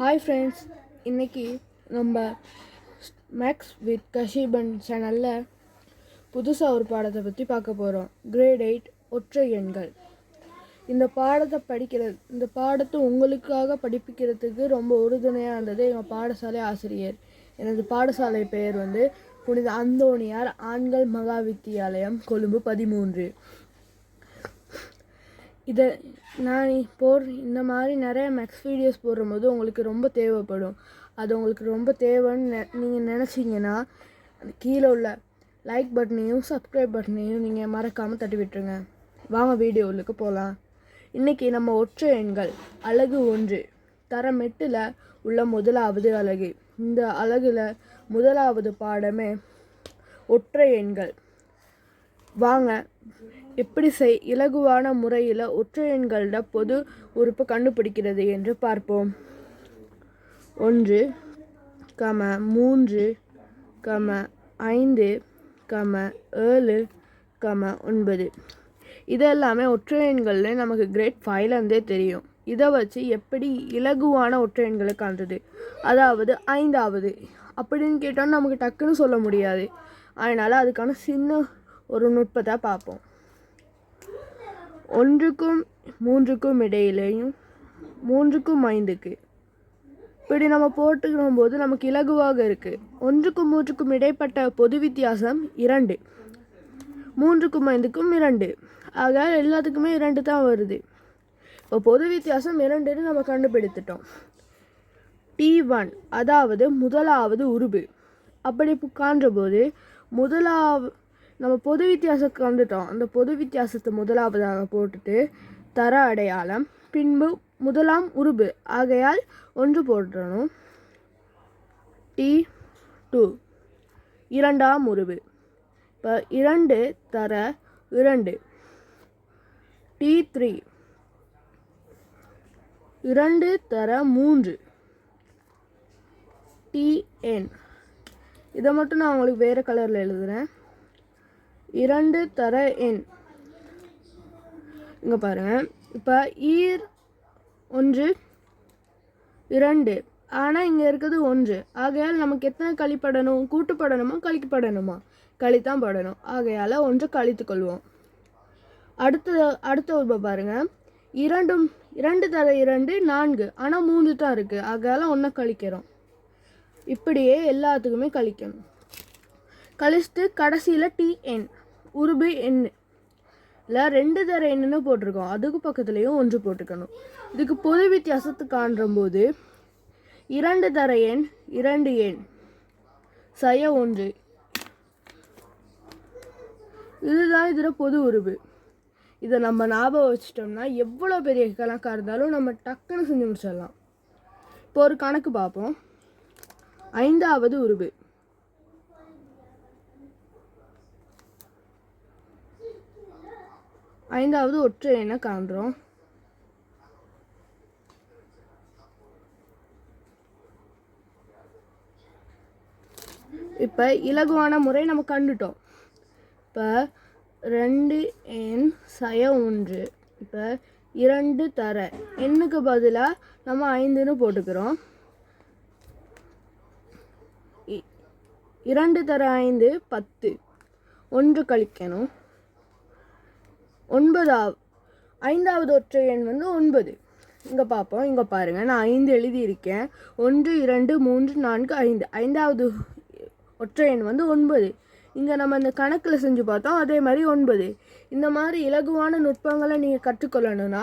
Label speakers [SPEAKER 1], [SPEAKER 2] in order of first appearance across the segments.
[SPEAKER 1] Hi friends இன்னைக்கு நம்ம maths with கஷிபன் சேனலில் புதுசாக ஒரு பாடத்தை பற்றி பார்க்க போகிறோம் கிரேட் எயிட் ஒற்றை எண்கள். இந்த பாடத்தை படிக்கிறது இந்த பாடத்தை உங்களுக்காக படிப்பிக்கிறதுக்கு ரொம்ப உறுதுணையாக இருந்தது எங்கள் பாடசாலை ஆசிரியர். எனது பாடசாலை பெயர் வந்து புனித அந்தோணியார் ஆண்கள் மகா வித்தியாலயம் கொழும்பு பதிமூன்று. இதை நான் போடுற இந்த மாதிரி நிறைய மேக்ஸ் வீடியோஸ் போடும்போது உங்களுக்கு ரொம்ப தேவைப்படும். அது உங்களுக்கு ரொம்ப தேவைன்னு நெ நீங்கள் நினச்சிங்கன்னா அந்த கீழே உள்ள லைக் பட்டனையும் சப்ஸ்கிரைப் பட்டனையும் நீங்கள் மறக்காமல் தட்டி விட்டுருங்க வாங்க வீடியோவுக்கு போகலாம் இன்றைக்கி நம்ம ஒற்றை எண்கள். அழகு ஒன்று. தரம் எட்டில் உள்ள முதலாவது அழகு. இந்த அழகில் முதலாவது பாடமே ஒற்றை எண்கள். வாங்க. எப்படி செய் இலகுவான முறையில் ஒற்றை எண்களோட பொது உறுப்பு கண்டுபிடிக்கிறது என்று பார்ப்போம். ஒன்று கம மூன்று கம ஐந்து கம ஏழு கம ஒன்பது. இது எல்லாமே ஒற்றை எண்கள்னு நமக்கு கிரேட் ஃபைவ்லேருந்தே தெரியும். இதை வச்சு எப்படி இலகுவான ஒற்றை எண்களை காண்றது? அதாவது ஐந்தாவது. அப்படின்னு கேட்டோம்னா நமக்கு டக்குன்னு சொல்ல முடியாது. அதனால் அதுக்கான சின்ன ஒரு நுட்பத்தை பார்ப்போம் ஒன்றுக்கும் மூன்றுக்கும் இடையிலேயும் மூன்றுக்கும் ஐந்துக்கு. இப்படி நம்ம போட்டுக்கிற போது நமக்கு இலகுவாக இருக்குது ஒன்றுக்கும் மூன்றுக்கும் இடைப்பட்ட பொது வித்தியாசம் இரண்டு. மூன்றுக்கும் ஐந்துக்கும் இரண்டு. ஆக எல்லாத்துக்குமே இரண்டு தான் வருது. இப்போ பொது வித்தியாசம் இரண்டுன்னு நம்ம கண்டுபிடித்துட்டோம். டி ஒன் அதாவது முதலாவது உருபு. அப்படி காண்றபோது முதலாவது நம்ம பொது வித்தியாசத்துக்கு வந்துட்டோம் அந்த பொது வித்தியாசத்தை முதலாவதாக போட்டுட்டு தர அடையாளம் பின்பு முதலாம் உருபு. ஆகையால் ஒன்று போட்டணும் டி டூ. இரண்டாம் உருபு. இப்போ இரண்டு தர இரண்டு. D three. இரண்டு தர மூன்று. டிஎன் இதை மட்டும் நான் உங்களுக்கு வேறு கலரில் எழுதுகிறேன் இரண்டு தர எண். இங்கே பாருங்கள் இப்போ ஈர் ஒன்று இரண்டு. ஆனால் இங்கே இருக்கிறது ஒன்று. ஆகையால் நமக்கு எத்தனை கழிப்படணும்? கூட்டுப்படணுமா கழிக்கப்படணுமா? கழித்தான் படணும். ஆகையால் ஒன்று கழித்து கொள்வோம். அடுத்த அடுத்த உருவ பாருங்கள் இரண்டும் இரண்டு தர இரண்டு நான்கு. ஆனால் மூன்று தான் இருக்குது ஆகையால் ஒன்றை கழிக்கிறோம். இப்படியே எல்லாத்துக்குமே கழிக்கணும். கழிச்சிட்டு கடைசியில் டிஎன் உருபு எண் இல்லை ரெண்டு தர எண்ணுன்னு போட்டிருக்கோம்? அதுக்கு பக்கத்துலேயும் ஒன்று போட்டுக்கணும். இதுக்கு பொது வித்தியாசத்தை காண்றும்போது இரண்டு தர எண் இரண்டு எண் சய ஒன்று. இதுதான் இதில் பொது உருவு இதை நம்ம ஞாபகம் வச்சிட்டோம்னா எவ்வளோ பெரிய கணக்காக இருந்தாலும் நம்ம டக்குன்னு செஞ்சு முடிச்சிடலாம். இப்போ ஒரு கணக்கு பார்ப்போம். ஐந்தாவது உருவு ஐந்தாவது ஒற்றை காண்றோம். இப்போ இலகுவான முறை நம்ம கண்டுட்டோம். இப்போ ரெண்டு எண் சய ஒன்று. இப்போ இரண்டு தர. எண்ணுக்கு பதிலாக நம்ம ஐந்துன்னு போட்டுக்கிறோம். இ- இரண்டு தர ஐந்து பத்து. ஒன்று கழிக்கணும். ஒன்பதாவது. ஐந்தாவது ஒற்றை எண் வந்து ஒன்பது. இங்கே பார்ப்போம் இங்கே பாருங்கள் நான் ஐந்து எழுதியிருக்கேன். ஒன்று இரண்டு மூன்று நான்கு ஐந்து. ஐந்தாவது ஒற்றை எண் வந்து ஒன்பது. இங்கே நம்ம இந்த கணக்கில் செஞ்சு பார்த்தோம் அதே மாதிரி ஒன்பது. இந்த மாதிரி இலகுவான நுட்பங்களை நீங்கள் கற்றுக்கொள்ளணும்னா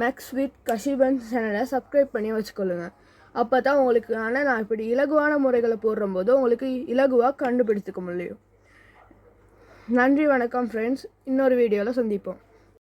[SPEAKER 1] மேக்ஸ் வித் கஷிபன் சேனலை சப்ஸ்கிரைப் பண்ணி வச்சுக்கொள்ளுங்க. அப்போ தான் உங்களுக்கு ஆனால் நான் இப்படி இலகுவான முறைகளை போடுறம்போது உங்களுக்கு இலகுவாக கண்டுபிடித்துக்க முடியும். நன்றி வணக்கம் ஃப்ரெண்ட்ஸ் இன்னொரு வீடியோவில் சந்திப்போம்.